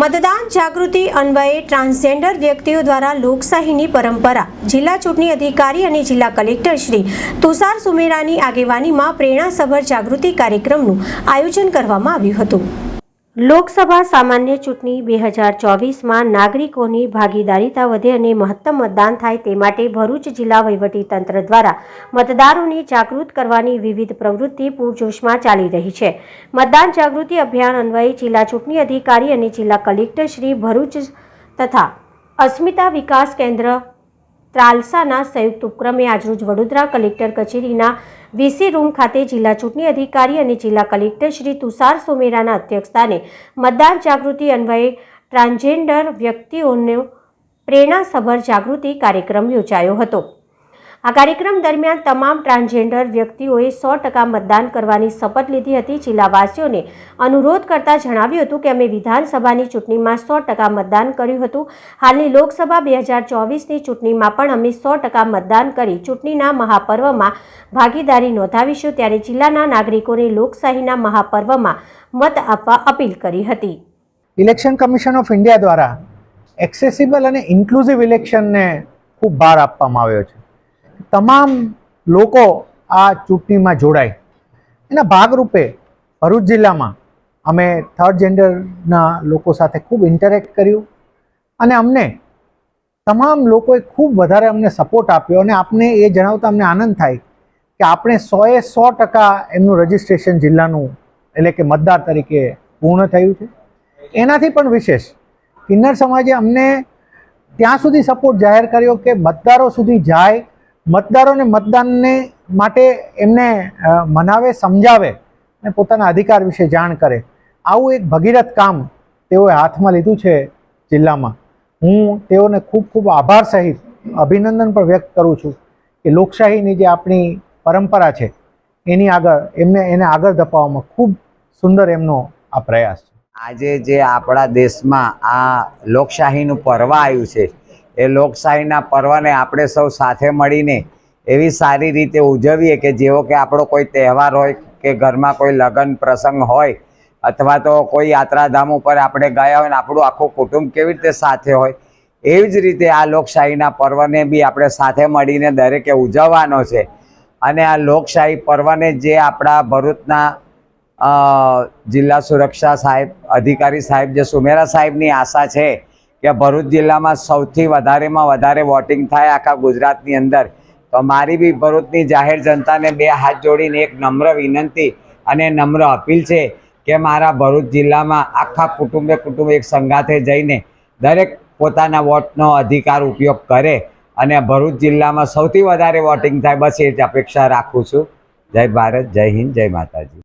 મતદાન જાગૃતિ અન્વયે ટ્રાન્સજેન્ડર વ્યક્તિઓ દ્વારા લોકશાહીની પરંપરા. જિલ્લા ચૂંટણી અધિકારી અને જિલ્લા કલેક્ટર શ્રી તુષાર સુમેરાની આગેવાનીમાં પ્રેરણાસભર જાગૃતિ કાર્યક્રમનું આયોજન કરવામાં આવ્યું હતું. લોકસભા સામાન્ય ચૂંટણી બે હજાર ચોવીસમાં નાગરિકોની ભાગીદારીતા વધે અને મહત્તમ મતદાન થાય તે માટે ભરૂચ જિલ્લા વહીવટીતંત્ર દ્વારા મતદારોને જાગૃત કરવાની વિવિધ પ્રવૃત્તિ પૂરજોશમાં ચાલી રહી છે. મતદાન જાગૃતિ અભિયાન અન્વયે જિલ્લા ચૂંટણી અધિકારી અને જિલ્લા કલેક્ટર શ્રી ભરૂચ તથા અસ્મિતા વિકાસ કેન્દ્ર ત્રાલસાના સંયુક્ત ઉપક્રમે આજરોજ વડોદરા કલેક્ટર કચેરીના વીસી રૂમ ખાતે જિલ્લા ચૂંટણી અધિકારી અને જિલ્લા કલેક્ટર શ્રી તુષાર સોમેરાના અધ્યક્ષસ્થાને મતદાન જાગૃતિ અન્વયે ટ્રાન્સજેન્ડર વ્યક્તિઓનો પ્રેરણાસભર જાગૃતિ કાર્યક્રમ યોજાયો હતો. આ કાર્યક્રમ દરમિયાન તમામ ટ્રાન્સજેન્ડર વ્યક્તિઓએ સો ટકા મતદાન કરવાની શપથ લીધી હતી. જિલ્લાવાસીઓને અનુરોધ કરતા જણાવ્યું હતું કે અમે વિધાનસભાની ચૂંટણીમાં સો ટકા મતદાન કર્યું હતું. હાલની લોકસભા બે હજાર ચોવીસની ચૂંટણીમાં પણ અમે સો ટકા મતદાન કરી ચૂંટણીના મહાપર્વમાં ભાગીદારી નોંધાવીશું. ત્યારે જિલ્લાના નાગરિકોને લોકશાહીના મહાપર્વમાં મત આપવા અપીલ કરી હતી. ઇલેક્શન કમિશન ઓફ ઇન્ડિયા દ્વારા એક્સેસિબલ અને ઇન્ક્લુઝિવ ઇલેક્શનને ખૂબ ભાર આપવામાં આવ્યો છે. તમામ લોકો આ ચૂંટણીમાં જોડાય. એના ભાગરૂપે ભરૂચ જિલ્લામાં અમે થર્ડ જેન્ડરના લોકો સાથે ખૂબ ઇન્ટરેક્ટ કર્યું અને અમને તમામ લોકોએ ખૂબ વધારે અમને સપોર્ટ આપ્યો અને આપને એ જણાવતા અમને આનંદ થાય કે આપણે સોએ સો ટકા એમનું રજિસ્ટ્રેશન જિલ્લાનું એટલે કે મતદાર તરીકે પૂર્ણ થયું છે. એનાથી પણ વિશેષ કિન્નર સમાજે અમને ત્યાં સુધી સપોર્ટ જાહેર કર્યો કે મતદારો સુધી જાય મતદારોને મતદાનને માટે એમને મનાવે, સમજાવે અને પોતાના અધિકાર વિશે જાણ કરે. આવું એક ભગીરથ કામ તેઓએ હાથમાં લીધું છે જિલ્લામાં. હું તેઓને ખૂબ ખૂબ આભાર સહિત અભિનંદન પણ વ્યક્ત કરું છું કે લોકશાહીની જે આપણી પરંપરા છે, એની આગળ, એમને, એને આગળ ધપાવવામાં ખૂબ સુંદર એમનો આ પ્રયાસ છે. આજે જે આપણા દેશમાં આ લોકશાહીનું પર્વ આવ્યું છે એ લોકશાહીના પર્વને આપણે સૌ સાથે મળીને એવી સારી રીતે ઉજવીએ કે જેવો કે આપણો કોઈ તહેવાર હોય કે ઘરમાં કોઈ લગ્ન પ્રસંગ હોય અથવા તો કોઈ યાત્રાધામ ઉપર આપણે ગયા હોય ને આપણું આખું કુટુંબ કેવી રીતે સાથે હોય, એવી જ રીતે આ લોકશાહીના પર્વને બી આપણે સાથે મળીને દરેકે ઉજવવાનો છે. અને આ લોકશાહી પર્વને જે આપણા ભરૂચના જિલ્લા સુરક્ષા સાહેબ, અધિકારી સાહેબ, જે સુમેરા સાહેબની આશા છે કે ભરૂચ જિલ્લામાં સૌથી વધારેમાં વધારે વોટિંગ થાય આખા ગુજરાતની અંદર. તો મારી બી ભરૂચની જાહેર જનતાને બે હાથ જોડીને એક નમ્ર વિનંતી અને નમ્ર અપીલ છે કે મારા ભરૂચ જિલ્લામાં આખા કુટુંબે કુટુંબ એક સંગાથે જઈને દરેક પોતાના વોટનો અધિકાર ઉપયોગ કરે અને ભરૂચ જિલ્લામાં સૌથી વધારે વોટિંગ થાય બસ એ જ અપેક્ષા રાખું છું. જય ભારત, જય હિન્દ, જય માતાજી.